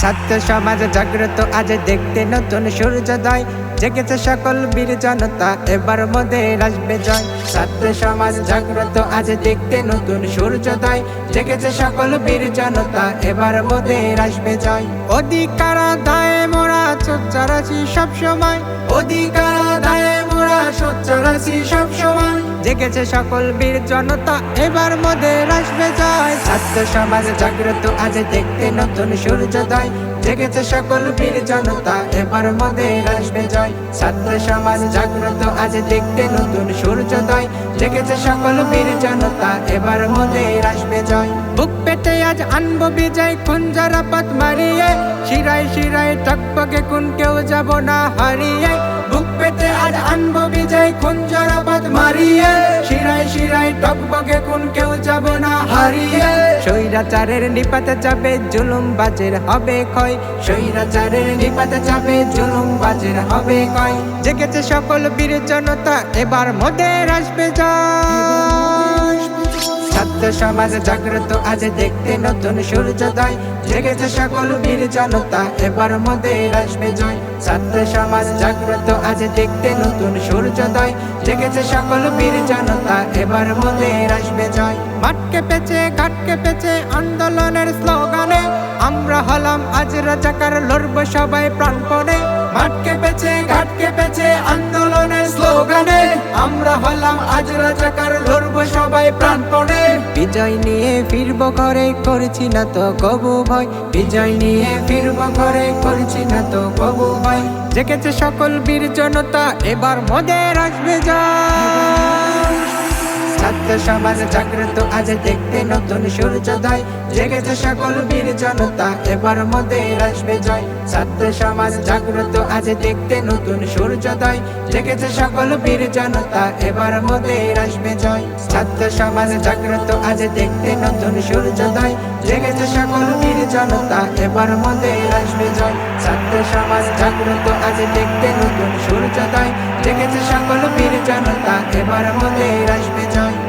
ছাত্র সমাজ জাগ্রত, আজ দেখতে নতুন সূর্যোদয়। জেগেছে সকল বীর জনতা, এবার মোদের আসবে জয়। ছাত্র সমাজ জাগ্রত, আজ দেখতে নতুন সূর্যোদয়। জেগেছে সকল বীর জনতা, এবার মোদের আসবে জয়। অধিকার দায়ে মোরা সোচ্চার আছি সবসময়। অধিকার দায়ে মোরা সোচ্চার আছি সবসময়। জেগেছে সকল বীর জনতা। এবার মোদের আসবে জয়। ছাত্র সমাজ জাগ্রত, আজ দেখতে নতুন সূর্যোদয়। জেগেছে সকল বীর জনতা, এবার মোদের আসবে জয়। ছাত্র সমাজ জাগ্রত, আজ দেখতে নতুন সূর্যোদয়। জেগেছে সকল বীর জনতা, এবার মোদের আসবে জয়। বুক পেটে আজ আনব বিজয় খুঞ্জারা পথ মারিয়ে। শিরায় শিরায় টকপকে কোন কেউ যাব না হারিয়ে। বুক পেটে আজ আনব বিজয় খুঞ্জারা পথ মারিয়ে। টকবগে কোন কেউ যাব না, হারিয়ে। স্বৈরাচারের নিপাতে চাপে জুলুম বাজের হবে কয় স্বৈরাচারের নিপাতে চাপে জুলুম বাজের হবে কয় জেগেছে সকল বীর জনতা, এবার মোদের আসবে জয়। ছাত্র সমাজ জাগ্রত, আজ দেখতে নতুন সূর্যোদয়। জেগেছে সকল বীর জনতা, এবার মোদের আসবে জয়। ছাত্র সমাজ জাগ্রত, আজ দেখতে নতুন সূর্যোদয়। জেগেছে সকল বীর জনতা, এবার মোদের আসবে জয়। মাঠকে পেছে ঘাটকে পেছে আন্দোলনের স্লোগানে। আমরা হলাম আজ রাজাকার, লড়বো সবাই প্রাণপণে। মাঠকে পেছে ঘাটকে পেছে আন্দোলনের স্লোগানে। আমরা হলাম আজ রাজাকার, লড়বো সবাই প্রাণপণে। বিজয় নিয়ে ফিরব ঘরে, করছি না তো কবু ভয়। বিজয় নিয়ে ফিরব ঘরে, করছি না তো কবু ভয়। জেগেছে সকল বীর জনতা, এবার মোদের আসবে যায় ছাত্র সমাজ জাগ্রত, আজ দেখতে নতুন সূর্যোদয়। জেগেছে সকল বীর জনতা, এবার মোদের আসবে জয়। ছাত্র সমাজ জাগ্রত, আজ দেখতে নতুন সূর্যোদয়। জেগেছে সকল বীর জনতা, এবার মোদের আসবে জয়। ছাত্র সমাজ জাগ্রত, আজ দেখতে নতুন সূর্যোদয়। জেগেছে সকল বীর জনতা, এবার মোদের আসবে জয়। ছাত্র সমাজ জাগ্রত, আজ দেখতে নতুন সূর্যোদয়। জেগেছে সকল বীর জনতা, এবার মোদের আসবে জয়।